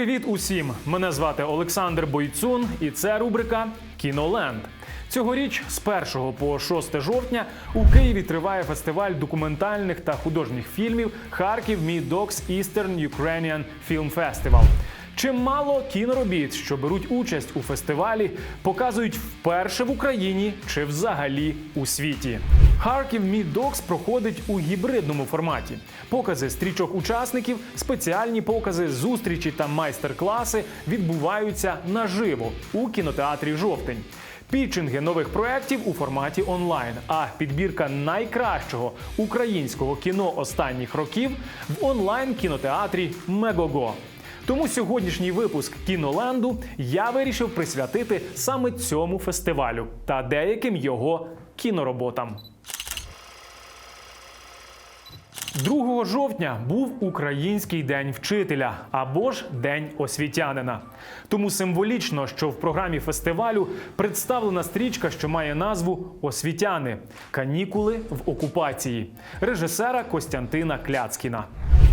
Привіт усім! Мене звати Олександр Бойцун, і це рубрика Кіноленд. Цьогоріч з 1 по 6 жовтня у Києві триває фестиваль документальних та художніх фільмів Харків Мій Докс Eastern Ukrainian Film Festival. Чимало кіноробіт, що беруть участь у фестивалі, показують вперше в Україні чи взагалі у світі. Харків Docs проходить у гібридному форматі. Покази стрічок учасників, спеціальні покази, зустрічі та майстер-класи відбуваються наживо у кінотеатрі Жовтень. Пітчинги нових проєктів у форматі онлайн, а підбірка найкращого українського кіно останніх років в онлайн кінотеатрі Мегого. Тому сьогоднішній випуск кіноленду я вирішив присвятити саме цьому фестивалю та деяким його кінороботам. 2 жовтня був Український день вчителя або ж День освітянина. Тому символічно, що в програмі фестивалю представлена стрічка, що має назву Освітяни канікули в окупації режисера Костянтина Кляцкіна.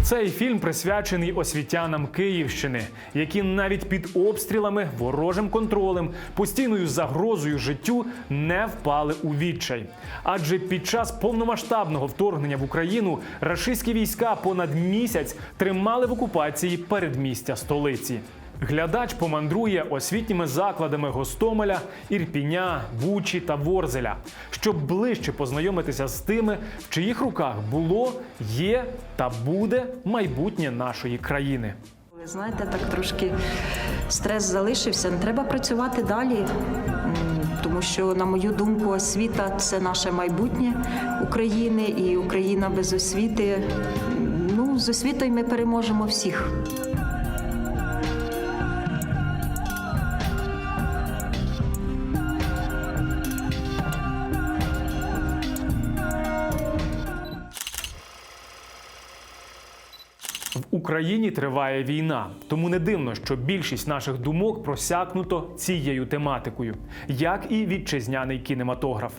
Цей фільм присвячений освітянам Київщини, які навіть під обстрілами, ворожим контролем, постійною загрозою життю не впали у відчай. Адже під час повномасштабного вторгнення в Україну рашистські війська понад місяць тримали в окупації передмістя столиці. Глядач помандрує освітніми закладами Гостомеля, Ірпіня, Бучі та Ворзеля, щоб ближче познайомитися з тими, в чиїх руках було, є та буде майбутнє нашої країни. Ви знаєте, так трошки стрес залишився. Треба працювати далі, тому що, на мою думку, освіта це наше майбутнє України, і Україна без освіти. Ну, з освітою ми переможемо всіх. В Україні триває війна, тому не дивно, що більшість наших думок просякнуто цією тематикою, як і вітчизняний кінематограф.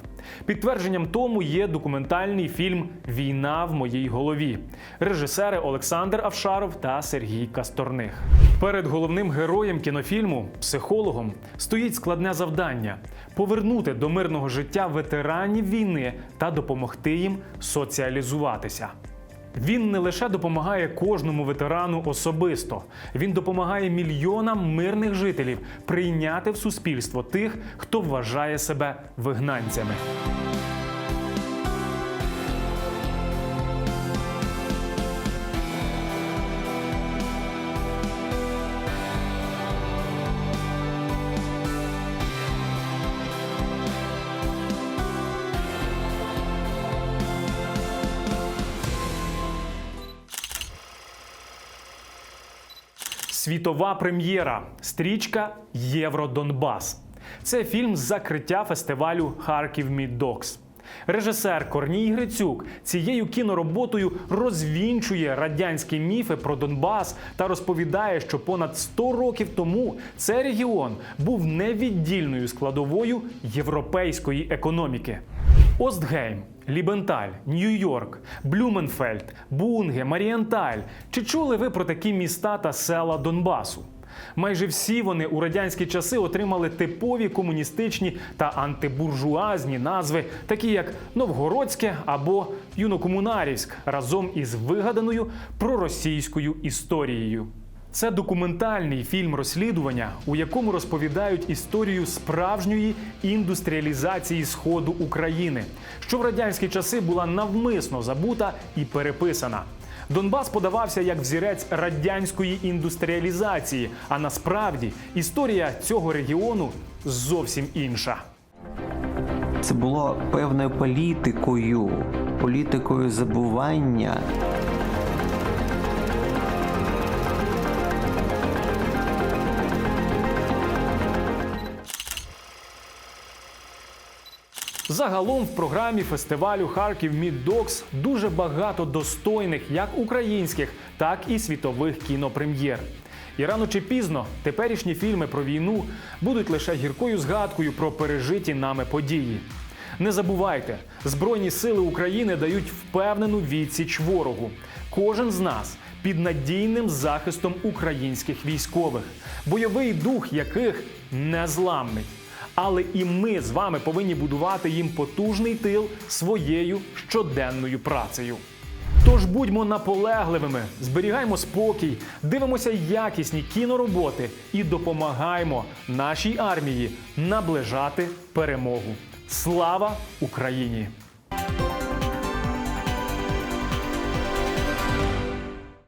Підтвердженням тому є документальний фільм Війна в моїй голові режисери Олександр Авшаров та Сергій Касторних. Перед головним героєм кінофільму, психологом, стоїть складне завдання повернути до мирного життя ветеранів війни та допомогти їм соціалізуватися. Він не лише допомагає кожному ветерану особисто, він допомагає мільйонам мирних жителів прийняти в суспільство тих, хто вважає себе вигнанцями. Світова прем'єра стрічка Євродонбас. Це фільм з закриття фестивалю Харків Міддокс. Режисер Корній Грицюк цією кінороботою розвінчує радянські міфи про Донбас та розповідає, що понад 100 років тому цей регіон був невіддільною складовою європейської економіки. Остгейм, Лібенталь, Нью-Йорк, Блюменфельд, Бунге, Марієнталь. Чи чули ви про такі міста та села Донбасу? Майже всі вони у радянські часи отримали типові комуністичні та антибуржуазні назви, такі як Новгородське або Юнокомунарівськ, разом із вигаданою проросійською історією. Це документальний фільм розслідування, у якому розповідають історію справжньої індустріалізації сходу України, що в радянські часи була навмисно забута і переписана. Донбас подавався як взірець радянської індустріалізації, а насправді історія цього регіону зовсім інша. Це було певною політикою, політикою забування. Загалом в програмі фестивалю Харків Міддокс дуже багато достойних як українських, так і світових кінопрем'єр. І рано чи пізно теперішні фільми про війну будуть лише гіркою згадкою про пережиті нами події. Не забувайте, Збройні сили України дають впевнену відсіч ворогу. Кожен з нас під надійним захистом українських військових, бойовий дух яких незламний. Але і ми з вами повинні будувати їм потужний тил своєю щоденною працею. Тож будьмо наполегливими, зберігаймо спокій, дивимося якісні кінороботи і допомагаємо нашій армії наближати перемогу. Слава Україні!